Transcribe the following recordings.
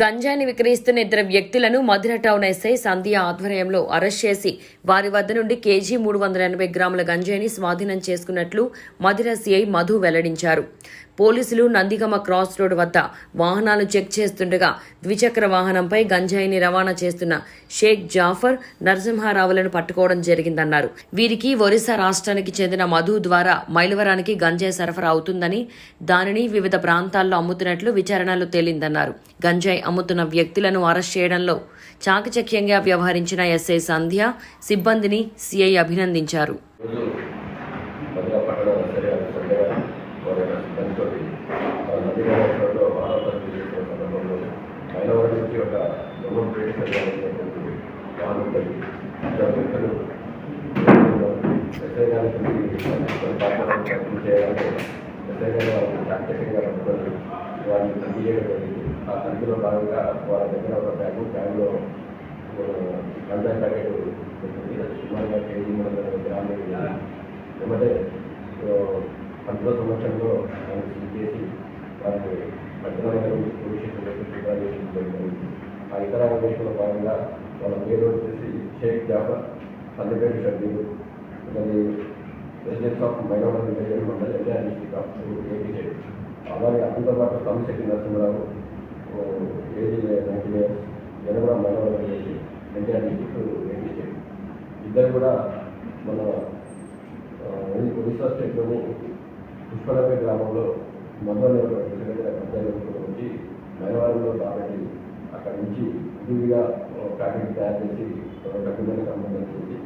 గంజాయిని విక్రయిస్తున్న ఇద్దరు వ్యక్తులను మధుర టౌన్ ఎస్ఐ సంధ్య ఆధ్వర్యంలో అరెస్ట్ చేసి వారి వద్ద నుండి కేజీ మూడు వందల ఎనభై గ్రాముల గంజాయిని స్వాధీనం చేసుకున్నట్లు మధుర సిఐ మధు వెల్లడించారు. పోలీసులు నందిగమ క్రాస్ రోడ్ వద్ద వాహనాలు చెక్ చేస్తుండగా ద్విచక్ర వాహనంపై గంజాయిని రవాణా చేస్తున్న షేక్ జాఫర్ నరసింహారావులను పట్టుకోవడం జరిగిందన్నారు. వీరికి ఒరిస్సా రాష్ట్రానికి చెందిన మధు ద్వారా మైలవరానికి గంజాయి సరఫరా అవుతుందని దానిని వివిధ ప్రాంతాల్లో అమ్ముతున్నట్లు విచారణలో తేలిందన్నారు. గంజాయి అమ్ముతున్న వ్యక్తులను అరెస్ట్ చేయడంలో చాకచక్యంగా వ్యవహరించిన ఎస్ఐ సంధ్య సిబ్బందిని సిఐ అభినందించారు. రోజు మధ్య పట్టణ సిబ్బందితో నదిగా వాహనాలు చేసిన సందర్భంలో మైలవరం నుంచి ఒక దొంగ ప్లేట్ అనేటువంటి వాహనంపై ఇద్దరు ఎస్ఐ గారికి చేయాలంటే ఎస్ఐ గారు వారిని చాకచక్యంగా పట్టుకొని వారిని తగ్గి జరిగింది ఆ తగ్గిలో భాగంగా వారి దగ్గర ఒక బ్యాగు బ్యాగ్లో గంజాయి ప్యాకెట్ ఉంటుంది. సుమారుగా కేజీ మూడు వందల గ్రాములు ఉంది. ఏమంటే సమక్షంలో ఆయన చేసి వారికి పట్టణంలో ఆ ఇతర అన్వేషణలో భాగంగా వాళ్ళ పేరు వచ్చేసి షేక్ జాఫర్ పల్లెపేట షబ్బీలు ఇతని ప్రెసిడెంట్ ఆఫ్ మైనార్టీ విలేజ్ మండలి ఎల్ఏ డిస్టిక్ ఆఫ్ ఏపీ అలాగే అతనితో పాటు Tamisetti Narasimharao AG ninety years నేను కూడా మైనవరం ఎన్టీఆర్ డిస్టిక్ ఏపీ స్టేట్ ఇద్దరు కూడా మన ఒరిస్సా స్టేట్లోని పుష్పనగర్ గ్రామంలో మధ్యలో దగ్గర పంచాయతీ నుంచి మైనవరంలో కాబట్టి అక్కడి నుంచి విధిగా ప్యాకెట్ తయారు చేసి డబ్బులను సంబంధించింది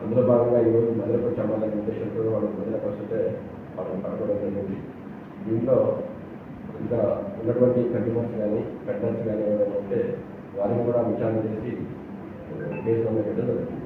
అందులో భాగంగా ఈరోజు మధ్యలో చమ్మాలని ఉద్దేశంతో వాళ్ళు మధ్యలోకి వస్తుంటే వాళ్ళని పట్టుకోవడం జరిగింది. దీంట్లో ఇంకా ఉన్నటువంటి కంటిమర్స్ కానీ పెద్దర్స్ కానీ ఏమైనా ఉంటే వారిని కూడా విచారణ చేసి కేసు నమోదు జరుగుతుంది.